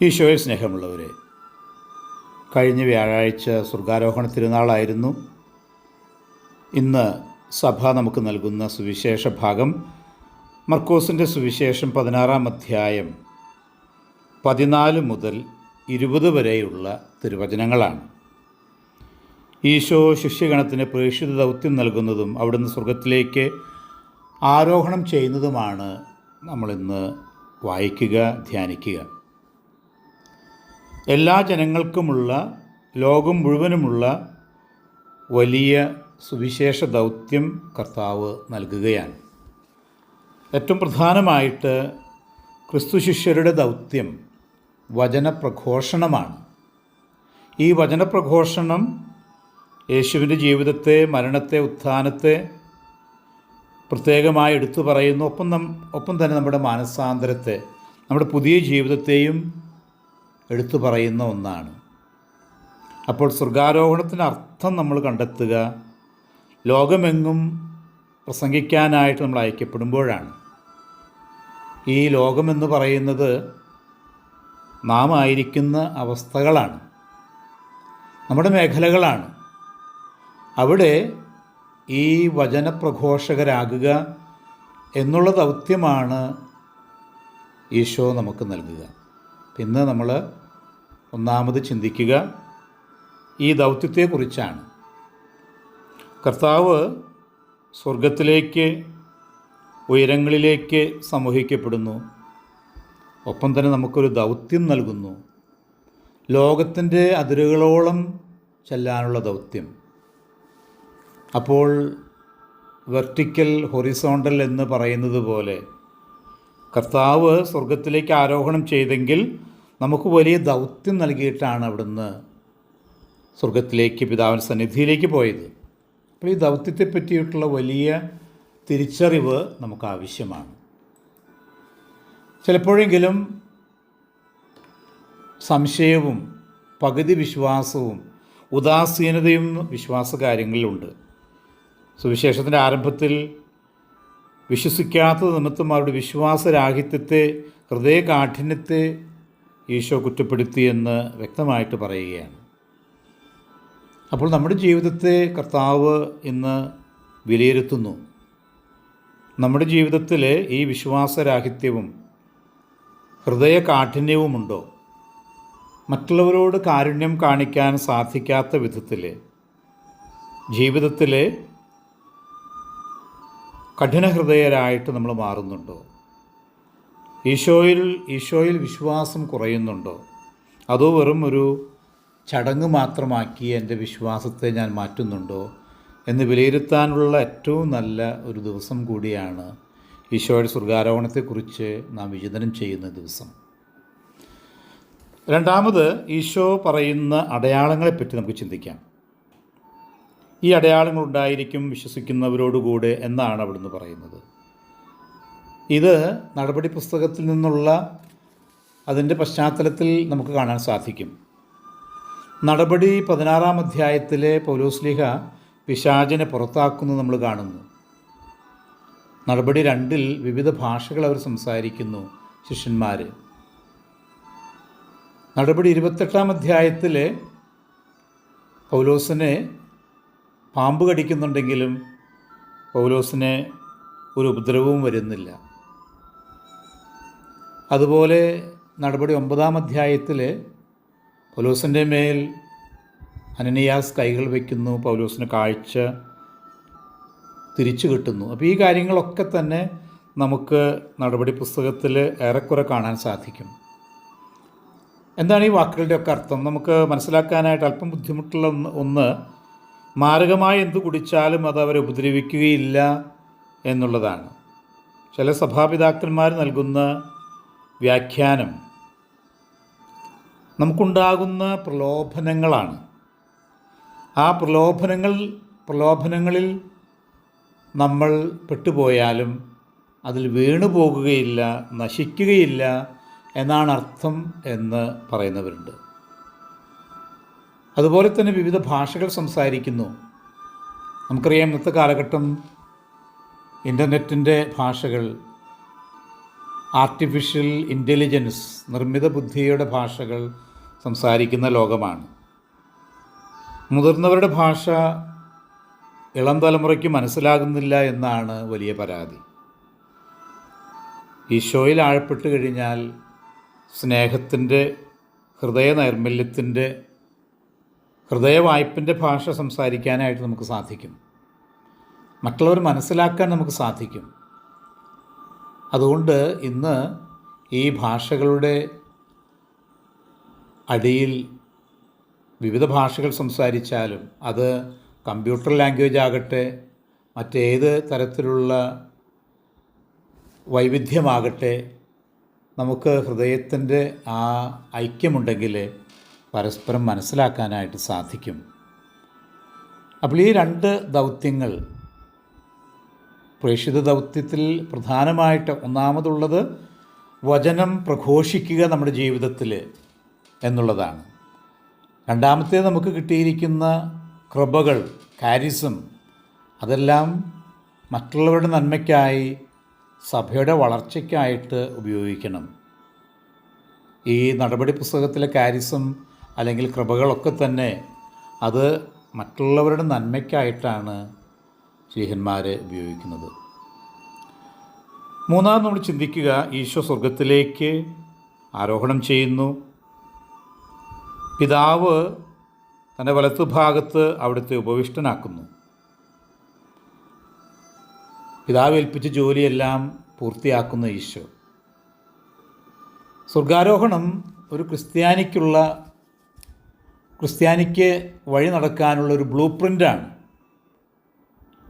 ഈശോയിൽ സ്നേഹമുള്ളവരെ കഴിഞ്ഞ വ്യാഴാഴ്ച സ്വർഗാരോഹണ തിരുനാളായിരുന്നു. ഇന്ന് സഭ നമുക്ക് നൽകുന്ന സുവിശേഷ ഭാഗം മർക്കോസിന്റെ സുവിശേഷം പതിനാറാം അധ്യായം പതിനാല് മുതൽ ഇരുപത് വരെയുള്ള തിരുവചനങ്ങളാണ്. ഈശോ ശിഷ്യഗണത്തിന് പ്രേക്ഷിത ദൗത്യം നൽകുന്നതും അവിടുന്ന് സ്വർഗത്തിലേക്ക് ആരോഹണം ചെയ്യുന്നതുമാണ് നമ്മളിന്ന് വായിക്കുക ധ്യാനിക്കുക. എല്ലാ ജനങ്ങൾക്കുമുള്ള ലോകം മുഴുവനുമുള്ള വലിയ സുവിശേഷ ദൗത്യം കർത്താവ് നൽകുകയാണ്. ഏറ്റവും പ്രധാനമായിട്ട് ക്രിസ്തു ശിഷ്യരുടെ ദൗത്യം വചനപ്രഘോഷണമാണ്. ഈ വചനപ്രഘോഷണം യേശുവിന്റെ ജീവിതത്തെ മരണത്തെ ഉത്ഥാനത്തെ പ്രത്യേകമായി എടുത്തു പറയുന്നു. ഒപ്പം ഒപ്പം തന്നെ നമ്മുടെ മാനസാന്തരത്തെ നമ്മുടെ പുതിയ ജീവിതത്തെയും എടുത്തു പറയുന്ന ഒന്നാണ്. അപ്പോൾ സ്വർഗാരോഹണത്തിന് അർത്ഥം നമ്മൾ കണ്ടെത്തുക ലോകമെങ്ങും പ്രസംഗിക്കാനായിട്ട് നമ്മൾ അയക്കപ്പെടുമ്പോഴാണ്. ഈ ലോകമെന്ന് പറയുന്നത് നാം ആയിരിക്കുന്ന അവസ്ഥകളാണ്. നമ്മുടെ മേഖലകളാണ്. അവിടെ ഈ വചനപ്രഘോഷകരാകുക എന്നുള്ള ദൗത്യമാണ് ഈശോ നമുക്ക് നൽകുക. ഇന്ന് നമ്മൾ ഒന്നാമത് ചിന്തിക്കുക ഈ ദൗത്യത്തെക്കുറിച്ചാണ്. കർത്താവ് സ്വർഗത്തിലേക്ക് ഉയരങ്ങളിലേക്ക് സമൂഹിക്കപ്പെടുന്നു. ഒപ്പം തന്നെ നമുക്കൊരു ദൗത്യം നൽകുന്നു. ലോകത്തിന്റെ അതിരുകളോളം ചെല്ലാനുള്ള ദൗത്യം. അപ്പോൾ വെർട്ടിക്കൽ ഹൊറിസോണ്ടൽ എന്ന് പറയുന്നത് പോലെ കർത്താവ് സ്വർഗത്തിലേക്ക് ആരോഹണം ചെയ്തെങ്കിൽ നമുക്ക് വലിയ ദൗത്യം നൽകിയിട്ടാണ് അവിടുന്ന് സ്വർഗത്തിലേക്ക് പിതാവൻ സന്നിധിയിലേക്ക് പോയത്. അപ്പോൾ ഈ ദൗത്യത്തെ പറ്റിയിട്ടുള്ള വലിയ തിരിച്ചറിവ് നമുക്ക് ആവശ്യമാണ്. ചിലപ്പോഴെങ്കിലും സംശയവും പകുതി വിശ്വാസവും ഉദാസീനതയും വിശ്വാസ കാര്യങ്ങളിലുണ്ട് സുവിശേഷത്തിന്റെ ആരംഭത്തിൽ വിശ്വസിക്കാത്ത നിമിത്തം അവരുടെ വിശ്വാസരാഹിത്യത്തെ ഹൃദയകാഠിന്യത്തെ ഈശോ കുറ്റപ്പെടുത്തിയെന്ന് വ്യക്തമായിട്ട് പറയുകയാണ്. അപ്പോൾ നമ്മുടെ ജീവിതത്തെ കർത്താവ് ഇന്ന് വിലയിരുത്തുന്നു. നമ്മുടെ ജീവിതത്തിൽ ഈ വിശ്വാസരാഹിത്യവും ഹൃദയകാഠിന്യവുമുണ്ടോ? മറ്റുള്ളവരോട് കാരുണ്യം കാണിക്കാൻ സാധിക്കാത്ത വിധത്തിൽ ജീവിതത്തിൽ കഠിനഹൃദയരായിട്ട് നമ്മൾ മാറുന്നുണ്ടോ? ഈശോയിൽ ഈശോയിൽ വിശ്വാസം കുറയുന്നുണ്ടോ? അതോ വെറും ഒരു ചടങ്ങ് മാത്രമാക്കി എന്റെ വിശ്വാസത്തെ ഞാൻ മാറ്റുന്നുണ്ടോ? എന്ന് വിലയിരുത്താനുള്ള ഏറ്റവും നല്ല ഒരു ദിവസം കൂടിയാണ് ഈശോയുടെ സ്വർഗാരോഹണത്തെക്കുറിച്ച് നാം വിചിന്തനം ചെയ്യുന്ന ദിവസം. രണ്ടാമത് ഈശോ പറയുന്ന അടയാളങ്ങളെപ്പറ്റി നമുക്ക് ചിന്തിക്കാം. ഈ അടയാളങ്ങൾ ഉണ്ടായിരിക്കും വിശ്വസിക്കുന്നവരോടുകൂടെ എന്നാണ് അവിടുന്ന് പറയുന്നത്. ഇത് നടപടി പുസ്തകത്തിൽ നിന്നുള്ള അതിന്റെ പശ്ചാത്തലത്തിൽ നമുക്ക് കാണാൻ സാധിക്കും. നടപടി പതിനാറാം അധ്യായത്തിലെ പൗലോസ്ലിഹ പിശാചിനെ പുറത്താക്കുന്നത് നമ്മൾ കാണുന്നു. നടപടി രണ്ടിൽ വിവിധ ഭാഷകൾ അവർ സംസാരിക്കുന്നു ശിഷ്യന്മാർ. നടപടി ഇരുപത്തെട്ടാം അധ്യായത്തിൽ പൗലോസിനെ പാമ്പ് കടിക്കുന്നുണ്ടെങ്കിലും പൗലോസിന് ഒരു ഉപദ്രവവും വരുന്നില്ല. അതുപോലെ നടപടി ഒമ്പതാം അധ്യായത്തിൽ പൗലോസിന്റെ മേൽ അനനിയാസ് കൈകൾ വയ്ക്കുന്നു പൗലോസിന് കാഴ്ച തിരിച്ചു കിട്ടുന്നു. അപ്പോൾ ഈ കാര്യങ്ങളൊക്കെ തന്നെ നമുക്ക് നടപടി പുസ്തകത്തിൽ ഏറെക്കുറെ കാണാൻ സാധിക്കും. എന്താണ് ഈ വാക്കുകളുടെയൊക്കെ അർത്ഥം? നമുക്ക് മനസ്സിലാക്കാനായിട്ട് അല്പം ബുദ്ധിമുട്ടുള്ള ഒന്ന് മാരകമായി എന്ത് കുടിച്ചാലും അത് അവരെ ഉപദ്രവിക്കുകയില്ല എന്നുള്ളതാണ്. ചില സഭാപിതാക്കന്മാർ നൽകുന്ന വ്യാഖ്യാനം നമുക്കുണ്ടാകുന്ന പ്രലോഭനങ്ങളാണ്. ആ പ്രലോഭനങ്ങൾ പ്രലോഭനങ്ങളിൽ നമ്മൾ പെട്ടുപോയാലും അതിൽ വീണു പോകുകയില്ല നശിക്കുകയില്ല എന്നാണ് അർത്ഥം എന്ന് പറയുന്നവരുണ്ട്. അതുപോലെ തന്നെ വിവിധ ഭാഷകൾ സംസാരിക്കുന്നു. നമുക്കറിയാം ഇന്നത്തെ കാലഘട്ടം ഇന്റർനെറ്റിന്റെ ഭാഷകൾ ആർട്ടിഫിഷ്യൽ ഇന്റലിജൻസ് നിർമ്മിത ബുദ്ധിയുടെ ഭാഷകൾ സംസാരിക്കുന്ന ലോകമാണ്. മുതിർന്നവരുടെ ഭാഷ ഇളം തലമുറയ്ക്ക് മനസ്സിലാകുന്നില്ല എന്നാണ് വലിയ പരാതി. ഈ ഷോയിൽ ആഴപ്പെട്ട് കഴിഞ്ഞാൽ സ്നേഹത്തിന്റെ ഹൃദയ നൈർമല്യത്തിന്റെ ഹൃദയവായ്പിന്റെ ഭാഷ സംസാരിക്കാനായിട്ട് നമുക്ക് സാധിക്കും. മറ്റുള്ളവർ മനസ്സിലാക്കാൻ നമുക്ക് സാധിക്കും. അതുകൊണ്ട് ഇന്ന് ഈ ഭാഷകളുടെ അടിയിൽ വിവിധ ഭാഷകൾ സംസാരിച്ചാലും അത് കമ്പ്യൂട്ടർ ലാംഗ്വേജ് ആകട്ടെ മറ്റേത് തരത്തിലുള്ള വൈവിധ്യമാകട്ടെ നമുക്ക് ഹൃദയത്തിന്റെ ആ ഐക്യമുണ്ടെങ്കിൽ പരസ്പരം മനസ്സിലാക്കാനായിട്ട് സാധിക്കും. അപ്പോൾ ഈ രണ്ട് ദൗത്യങ്ങൾ പ്രേക്ഷിത ദൗത്യത്തിൽ പ്രധാനമായിട്ട് ഒന്നാമതുള്ളത് വചനം പ്രഘോഷിക്കുക നമ്മുടെ ജീവിതത്തിൽ എന്നുള്ളതാണ്. രണ്ടാമത്തേത് നമുക്ക് കിട്ടിയിരിക്കുന്ന കൃപകൾ കാരിസം അതെല്ലാം മറ്റുള്ളവരുടെ നന്മയ്ക്കായി സഭയുടെ വളർച്ചയ്ക്കായിട്ട് ഉപയോഗിക്കണം. ഈ നടപടി പുസ്തകത്തിലെ കാരിസം അല്ലെങ്കിൽ കൃപകളൊക്കെ തന്നെ അത് മറ്റുള്ളവരുടെ നന്മയ്ക്കായിട്ടാണ് ശ്രീഹന്മാർ ഉപയോഗിക്കുന്നത്. മൂന്നാമത് നമ്മൾ ചിന്തിക്കുക ഈശോ സ്വർഗത്തിലേക്ക് ആരോഹണം ചെയ്യുന്നു. പിതാവ് തന്റെ വലത്തുഭാഗത്ത് അവിടുത്തെ ഉപവിഷ്ടനാക്കുന്നു. പിതാവ് ഏൽപ്പിച്ച ജോലിയെല്ലാം പൂർത്തിയാക്കുന്ന ഈശോ. സ്വർഗാരോഹണം ഒരു ക്രിസ്ത്യാനിക്കുള്ള ക്രിസ്ത്യാനിക്ക് വഴി നടക്കാനുള്ളൊരു ബ്ലൂ പ്രിന്റാണ്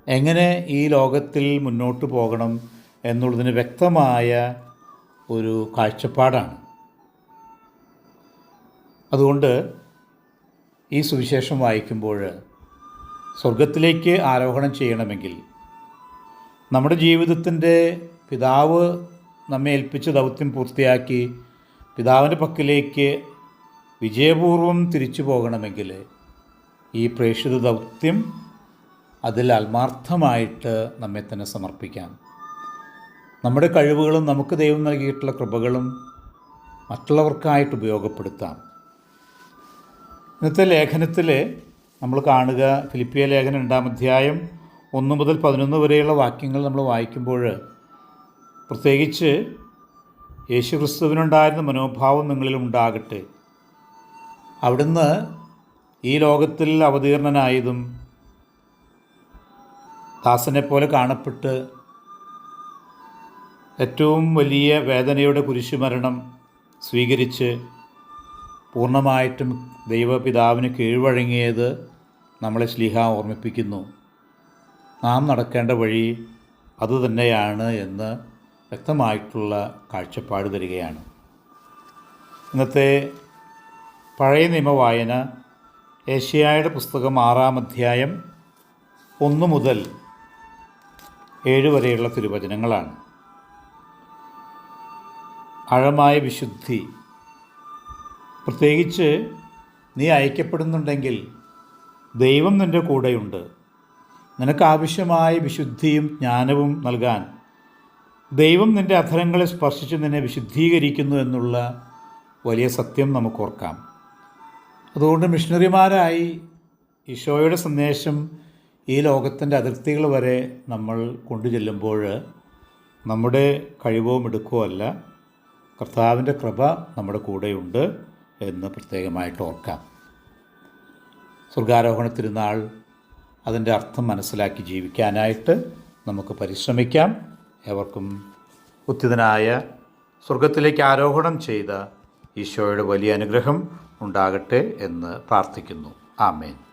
എങ്ങനെ ഈ ലോകത്തിൽ മുന്നോട്ട് പോകണം എന്നുള്ളതിന് വ്യക്തമായ ഒരു കാഴ്ചപ്പാടാണ്. അതുകൊണ്ട് ഈ സുവിശേഷം വായിക്കുമ്പോൾ സ്വർഗത്തിലേക്ക് ആരോഹണം ചെയ്യണമെങ്കിൽ നമ്മുടെ ജീവിതത്തിന്റെ പിതാവ് നമ്മെ ഏൽപ്പിച്ച ദൗത്യം പൂർത്തിയാക്കി പിതാവിന്റെ പക്കലേക്ക് വിജയപൂർവം തിരിച്ചു പോകണമെങ്കിൽ ഈ പ്രേക്ഷിത ദൗത്യം അതിൽ ആത്മാർത്ഥമായിട്ട് നമ്മെ തന്നെ സമർപ്പിക്കാം. നമ്മുടെ കഴിവുകളും നമുക്ക് ദൈവം നൽകിയിട്ടുള്ള കൃപകളും മറ്റുള്ളവർക്കായിട്ട് ഉപയോഗപ്പെടുത്താം. ഇന്നത്തെ ലേഖനത്തിൽ നമ്മൾ കാണുക ഫിലിപ്പിയ ലേഖനം രണ്ടാം അധ്യായം ഒന്ന് മുതൽ പതിനൊന്ന് വരെയുള്ള വാക്യങ്ങൾ നമ്മൾ വായിക്കുമ്പോൾ പ്രത്യേകിച്ച് യേശുക്രിസ്തുവിനുണ്ടായിരുന്ന മനോഭാവം നിങ്ങളിൽ ഉണ്ടാകട്ടെ. അവിടുന്ന് ഈ ലോകത്തിൽ അവതീർണനായതും ദാസനെ പോലെ കാണപ്പെട്ട് ഏറ്റവും വലിയ വേദനയുടെ കുരിശുമരണം സ്വീകരിച്ച് പൂർണമായിട്ടും ദൈവപിതാവിന് കീഴ്വഴങ്ങിയത് നമ്മളെ ശ്ലീഹ ഓർമ്മിപ്പിക്കുന്നു. നാം നടക്കേണ്ട വഴി അതുതന്നെയാണ് എന്ന് വ്യക്തമായിട്ടുള്ള കാഴ്ചപ്പാട് തരികയാണ്. ഇന്നത്തെ പഴയ നിയമവായന ഏഷ്യായുടെ പുസ്തകം ആറാം അധ്യായം ഒന്ന് മുതൽ ഏഴ് വരെയുള്ള തിരുവചനങ്ങളാണ്. ആഴമായ വിശുദ്ധി. പ്രത്യേകിച്ച് നീ അയക്കപ്പെടുന്നുണ്ടെങ്കിൽ ദൈവം നിന്റെ കൂടെയുണ്ട്. നിനക്ക് ആവശ്യമായ വിശുദ്ധിയും ജ്ഞാനവും നൽകാൻ ദൈവം നിന്റെ അധരങ്ങളെ സ്പർശിച്ച് നിന്നെ വിശുദ്ധീകരിക്കുന്നു എന്നുള്ള വലിയ സത്യം നമുക്ക് ഓർക്കാം അതുകൊണ്ട് മിഷണറിമാരായി ഈശോയുടെ സന്ദേശം ഈ ലോകത്തിന്റെ അതിർത്തികൾ വരെ നമ്മൾ കൊണ്ടു ചെല്ലുമ്പോൾ നമ്മുടെ കഴിവോ മിടുക്കോ അല്ല കർത്താവിന്റെ കൃപ നമ്മുടെ കൂടെയുണ്ട് എന്ന് പ്രത്യേകമായിട്ട് ഓർക്കാം. സ്വർഗാരോഹണ തിരുനാൾ അതിന്റെ അർത്ഥം മനസ്സിലാക്കി ജീവിക്കാനായിട്ട് നമുക്ക് പരിശ്രമിക്കാം. ഏവർക്കും ഉത്തിതനായ സ്വർഗത്തിലേക്ക് ആരോഹണം ചെയ്ത ഈശോയുടെ വലിയ അനുഗ്രഹം ഉണ്ടാകട്ടെ എന്ന് പ്രാർത്ഥിക്കുന്നു. ആമേൻ.